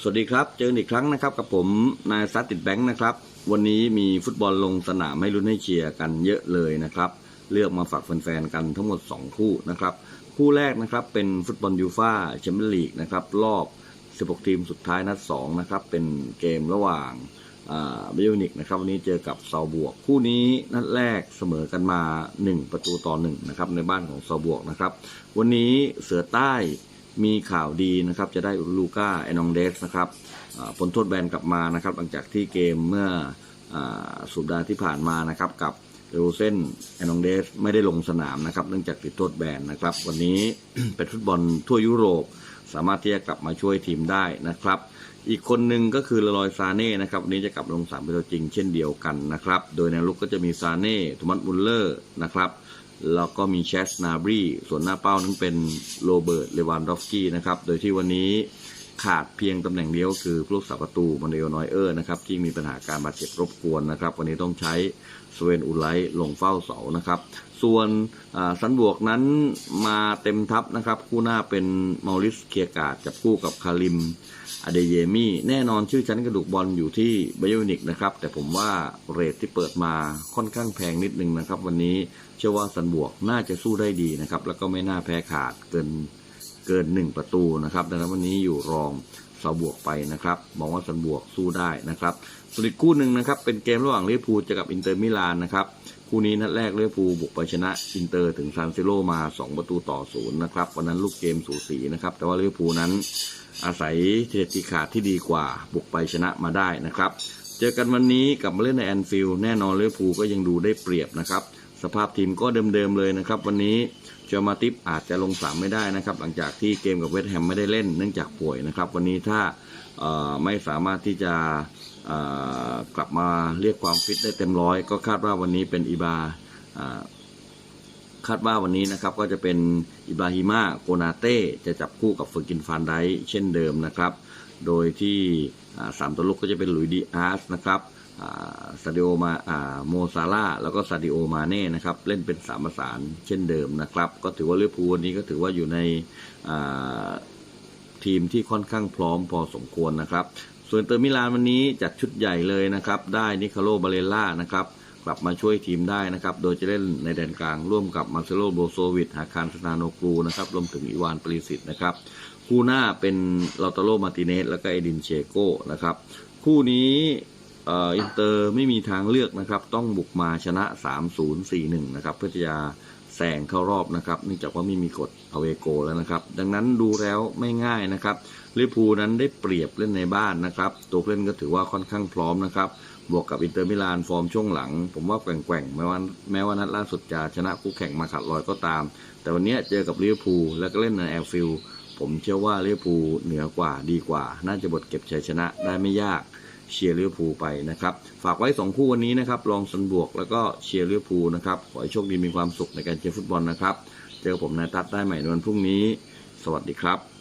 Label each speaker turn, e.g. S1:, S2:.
S1: สวัสดีครับเจอกันอีกครั้งนะครับกับผมนายซัตติดแบงค์นะครับ วันนี้มีฟุตบอลลงสนามให้ลุ้นให้เชียร์กันเยอะเลยนะครับ เลือกมาฝากแฟนๆกันทั้งหมด 2 คู่นะครับ คู่แรกนะครับเป็นฟุตบอลยูฟ่าแชมเปี้ยนลีกนะครับรอบ 16 ทีมสุดท้ายนัด2นะครับเป็นเกมระหว่างเบลนิกนะครับวันนี้เจอกับซาบวก คู่นี้นัดแรกเสมอกันมา 1 ประตูต่อ1นะครับในบ้านของซาบวกนะครับ วันนี้เสือใต้ มีข่าวดีนะครับจะได้ลูก้าแอนองเดสนะครับอ่าพ้นโทษแบนกลับมานะครับหลังจากที่เกมเมื่ออสุดาที่ผ่านมานะครับกับเรโรเซนแอนองเดสไม่ได้ลงสนามนะครับเนื่องจากติดโทษแบนนะครับ วันนี้เป็นฟุตบอลทั่วยุโรป สามารถที่จะกลับมาช่วยทีมได้นะครับ อีกคนหนึ่งก็คือลลอยซาเน่นะครับวันนี้จะกลับลงสนามเป็นตัวจริงเช่นเดียวกันนะครับ โดยในลุกก็จะมีซาเน่ทมัสมุลเลอร์นะครับ แล้วก็มีแชสนาบรีส่วนหน้าเป้านั้นเป็นโรเบิร์ตเลวานดอฟสกี้นะครับ โดยที่วันนี้ ขาดเพียงตำแหน่งเดียวคือผู้รักษาประตูมันเดลนอยเออร์นะครับที่มีปัญหาการบาดเจ็บรบกวนนะครับ วันนี้ต้องใช้สเวนอุไลท์ลงเฝ้าเสานะครับ ส่วนสันบวกนั้นมาเต็มทัพนะครับ คู่หน้าเป็นมาริสเคียกาดจับคู่กับคาริมอเดเยมี่แน่นอนชื่อชั้นกระดูกบอลอยู่ที่ไบโอนิกนะครับ แต่ผมว่าเรทที่เปิดมาค่อนข้างแพงนิดนึงนะครับ วันนี้เชื่อว่าสันบวกน่าจะสู้ได้ดีนะครับ แล้วก็ไม่น่าแพ้ขาดเกิน เกินหนึ่งประตูนะครับดังนั้นวันนี้อยู่รองเสาบวกไปนะครับมองว่าสันบวกสู้ได้นะครับส่วนอีกคู่หนึ่งนะครับเป็นเกมระหว่างลิเวอร์พูลเจอกับอินเตอร์มิลานนะครับคู่นี้นัดแรกลิเวอร์พูลบุกไปชนะอินเตอร์ถึงซานซิโรมา 2 ประตูต่อศูนย์นะครับวันนั้นลูกเกมสูสีนะครับแต่ว่าลิเวอร์พูลนั้นอาศัยเทคนิคขาดที่ดีกว่าบุกไปชนะมาได้นะครับ เจอกันวันนี้กลับมาเล่นในแอนฟิลด์แน่นอนลิเวอร์พูลก็ยังดูได้เปรียบนะครับ สภาพทีมก็เดิมๆเลยนะครับ วันนี้เจอมาติปอาจจะลงสามไม่ได้นะครับ หลังจากที่เกมกับเวสต์แฮมไม่ได้เล่นเนื่องจากป่วยนะครับ วันนี้ถ้าไม่สามารถที่จะกลับมาเรียกความฟิตได้เต็มร้อย ก็คาดว่าวันนี้เป็นอีบาคาดว่าวันนี้นะครับก็จะเป็นอิบราฮิมาโกนาเต้จะจับคู่กับเฟอร์กินฟานไดค์เช่นเดิมนะครับ โดยที่สามตัวลุกก็จะเป็นหลุยดีอาร์สนะครับ ซาดิโอมาโมซาร่าแล้วก็ซาดิโอมาเน่นะครับเล่นเป็นสามประสานเช่นเดิมนะครับ ก็ถือว่าลิเวอร์พูลวันนี้ก็ถือว่าอยู่ในทีมที่ค่อนข้างพร้อมพอสมควรนะครับ ส่วนเตอร์มิลานวันนี้จัดชุดใหญ่เลยนะครับ ได้นิคาโลบาเลล่านะครับกลับมาช่วยทีมได้นะครับ โดยจะเล่นในแดนกลางร่วมกับมาร์เซโลโบโซวิชฮาคารสนาโนกรูนะครับรวมถึงอีวานปริสิตนะครับ คู่หน้าเป็นลาตาโลมาติเนสแล้วก็เอดินเชโกนะครับ คู่นี้ อินเตอร์ไม่มีทางเลือกนะครับ ต้องบุกมาชนะ 3-0-4-1 นะครับ เพื่อจะแซงเข้ารอบนะครับเนื่องจากว่าไม่มีกฎอเวโกแล้วนะครับ ดังนั้นดูแล้วไม่ง่ายนะครับลิเวอร์พูลนั้นได้เปรียบเล่นในบ้านนะครับ ตัวเล่นก็ถือว่าค่อนข้างพร้อมนะครับบวกกับอินเตอร์มิลานฟอร์มช่วงหลัง ผมว่าแกว่งๆแม้ว่าแม้ว่านัดล่าสุดจะชนะคู่แข่งมาขัดลอยก็ตาม แต่วันนี้เจอกับลิเวอร์พูลแล้วก็เล่นในแอลฟิลผมเชื่อว่าลิเวอร์พูลเหนือกว่าดีกว่า น่าจะบทเก็บชัยชนะได้ไม่ยาก เชียร์ลิเวอร์พูลไปนะครับ ฝากไว้ 2 คู่วันนี้นะครับลองสันบวกแล้วก็เชียร์ลิเวอร์พูลนะครับขอให้โชคดีมีความสุขในการเชียร์ฟุตบอลนะครับ เจอผมนายตัดได้ใหม่ในวันพรุ่งนี้ สวัสดีครับ